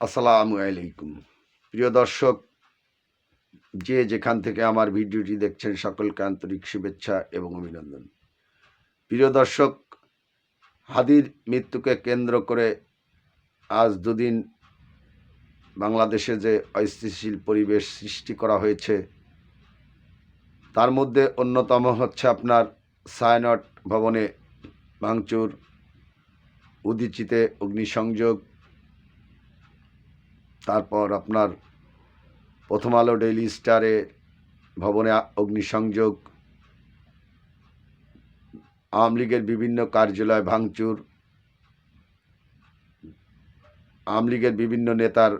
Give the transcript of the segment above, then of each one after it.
আসসালামু আলাইকুম। প্রিয় দর্শক, যে যেখান থেকে আমার ভিডিওটি দেখছেন, সকলকে আন্তরিক শুভেচ্ছা এবং অভিনন্দন। প্রিয় দর্শক, হাদির মৃত্যুকে কেন্দ্র করে আজ দুদিন বাংলাদেশে যে অস্থিতিশীল পরিবেশ সৃষ্টি করা হয়েছে, তার মধ্যে অন্যতম হচ্ছে আপনার সায়নট ভবনে ভাঙচুর, উদিচিতে অগ্নিসংযোগ তারপর আপনার প্রথম আলো ডেইলি স্টারে, ভবনে অগ্নিসংযোগ, আওয়ামী লীগের বিভিন্ন কার্যালয় ভাঙচুর, আওয়ামী লীগের বিভিন্ন নেতার,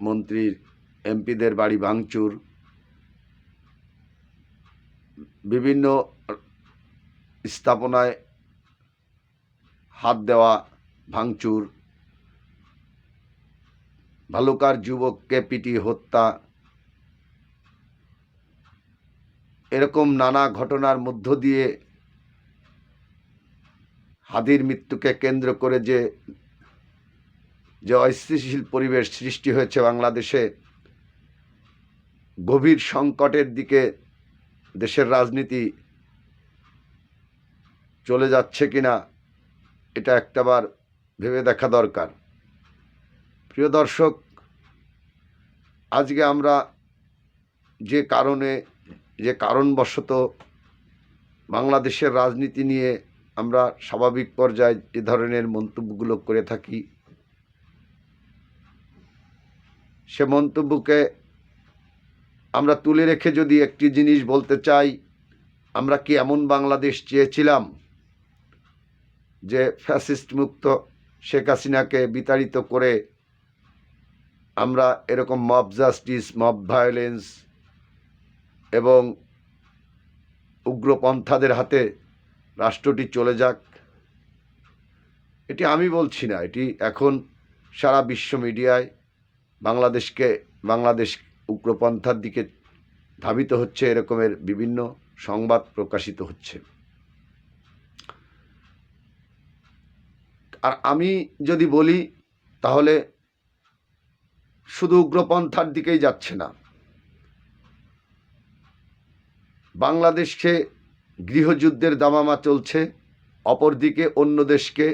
মন্ত্রীর, এমপিদের বাড়ি ভাঙচুর, বিভিন্ন স্থাপনায় হাত দেওয়া ভাঙচুর ভালুকার যুবককে পিটি হত্যা। এরকম নানা ঘটনার মধ্য দিয়ে হাদির মৃত্যুকে কেন্দ্র করে যে যে অস্থিতিশীল পরিবেশ সৃষ্টি হয়েছে বাংলাদেশে, গভীর সংকটের দিকে দেশের রাজনীতি চলে যাচ্ছে কিনা, এটা একটাবার ভেবে দেখা দরকার। প্রিয় দর্শক, আজকে আমরা যে কারণে, যে কারণবশত বাংলাদেশের রাজনীতি নিয়ে আমরা স্বাভাবিক পর্যায়ে এ ধরনের মন্তব্যগুলো করে থাকি, সে মন্তব্যকে আমরা তুলে রেখে যদি একটি জিনিস বলতে চাই, আমরা কি এমন বাংলাদেশ চেয়েছিলাম যে ফ্যাসিস্ট মুক্ত শেখ হাসিনাকে বিতাড়িত করে আমরা এরকম মব জাস্টিস মব ভায়োলেন্স এবং উগ্রপন্থাদের হাতে রাষ্ট্রটি চলে যাক, এটি আমি বলছি না, এটি এখন সারা বিশ্ব মিডিয়ায় বাংলাদেশকে, বাংলাদেশ উগ্রপন্থার দিকে ধাবিত হচ্ছে এরকমের বিভিন্ন সংবাদ প্রকাশিত হচ্ছে। আর আমি যদি বলি, তাহলে শুধু উগ্রপন্থার দিকেই যাচ্ছে না। বাংলাদেশকে গৃহযুদ্ধের দামামা চলছে, অপরদিকে অন্য দেশকে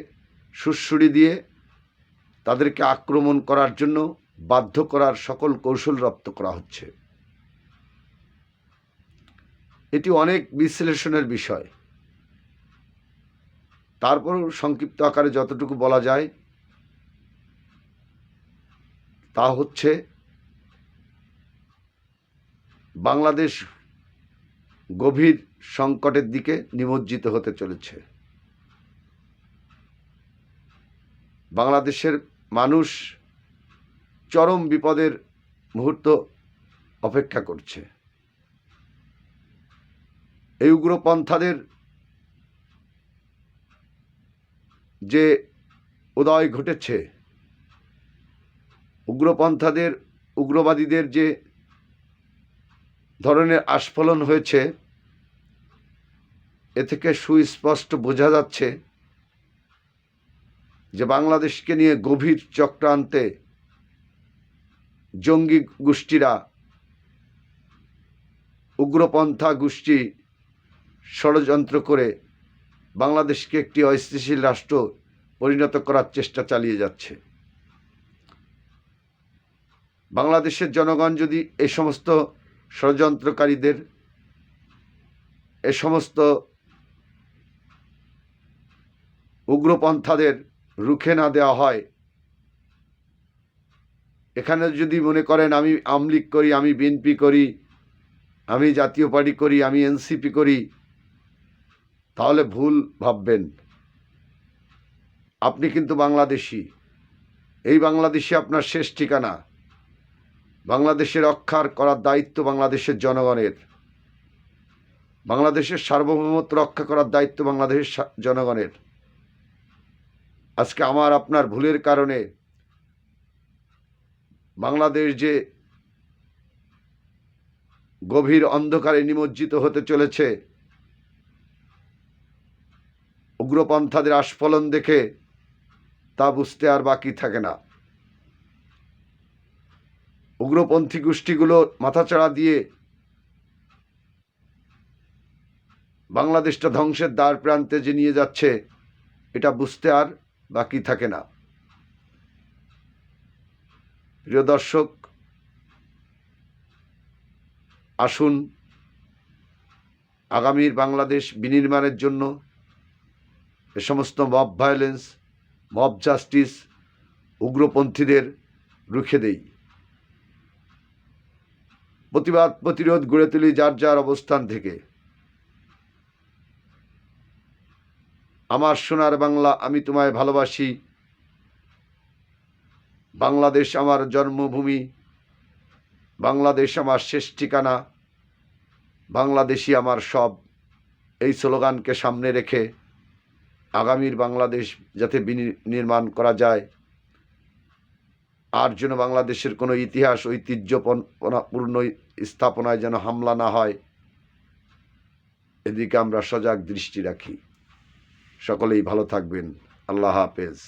সুড়সুড়ি দিয়ে তাদেরকে আক্রমণ করার জন্য বাধ্য করার সকল কৌশল রপ্ত করা হচ্ছে। এটি অনেক বিশ্লেষণের বিষয়। তারপরও সংক্ষিপ্ত আকারে যতটুকু বলা যায় তা হচ্ছে বাংলাদেশ গভীর সংকটের দিকে নিমজ্জিত হতে চলেছে। বাংলাদেশের মানুষ চরম বিপদের মুহূর্ত অপেক্ষা করছে। এই উগ্রপন্থাদের যে উদয় ঘটেছে উগ্রপন্থাদের, উগ্রবাদীদের যে ধরনের আস্ফলন হয়েছে, এ থেকে সুস্পষ্ট বোঝা যাচ্ছে যে বাংলাদেশকে নিয়ে গভীর চক্রান্তে জঙ্গি গোষ্ঠীরা, উগ্রপন্থা গোষ্ঠী ষড়যন্ত্র করে বাংলাদেশকে একটি অস্থিতিশীল রাষ্ট্র পরিণত করার চেষ্টা চালিয়ে যাচ্ছে। বাংলাদেশের জনগণ যদি এ সমস্ত ষড়যন্ত্রকারীদের এ সমস্ত উগ্রপন্থাদের রুখে না দেওয়া হয়, এখানে যদি মনে করেন আমি আমলিগ করি, আমি বিএনপি করি, আমি জাতীয় পার্টি করি, আমি এনসিপি করি, তাহলে ভুল ভাববেন। আপনি কিন্তু বাংলাদেশি। এই বাংলাদেশে আপনার শেষ ঠিকানা। বাংলাদেশের রক্ষার করার দায়িত্ব বাংলাদেশের জনগণের। বাংলাদেশের সার্বভৌমত্ব রক্ষা করার দায়িত্ব বাংলাদেশের জনগণের। আজকে আমার, আপনার ভুলের কারণে বাংলাদেশ যে গভীর অন্ধকারে নিমজ্জিত হতে চলেছে, উগ্রপন্থাদের আস্ফলন দেখে তা বুঝতে আর বাকি থাকে না। উগ্রপন্থী গোষ্ঠীগুলো মাথাচাড়া দিয়ে বাংলাদেশটা ধ্বংসের দ্বার প্রান্তে যে নিয়ে যাচ্ছে, এটা বুঝতে আর বাকি থাকে না। প্রিয় দর্শক, আসুন আগামীর বাংলাদেশ বিনির্মাণের জন্য এ সমস্ত মব ভায়োলেন্স মব জাস্টিস উগ্রপন্থীদের রুখে দেই। প্রতিবাদ প্রতিরোধ গড়ে তুলি যার যার অবস্থান থেকে। আমার সোনার বাংলা আমি তোমায় ভালোবাসি। বাংলাদেশ আমার জন্মভূমি। বাংলাদেশ আমার শেষ ঠিকানা। বাংলাদেশই আমার সব। এই স্লোগানকে সামনে রেখে আগামীর বাংলাদেশ যাতে নির্মাণ করা যায়। আর যেন বাংলাদেশের কোনো ইতিহাস, ঐতিহ্যপূর্ণ স্থাপনায় যেন হামলা না হয়। এদিকে আমরা সজাগ দৃষ্টি রাখি। সকলেই ভালো থাকবেন। আল্লাহ হাফেজ।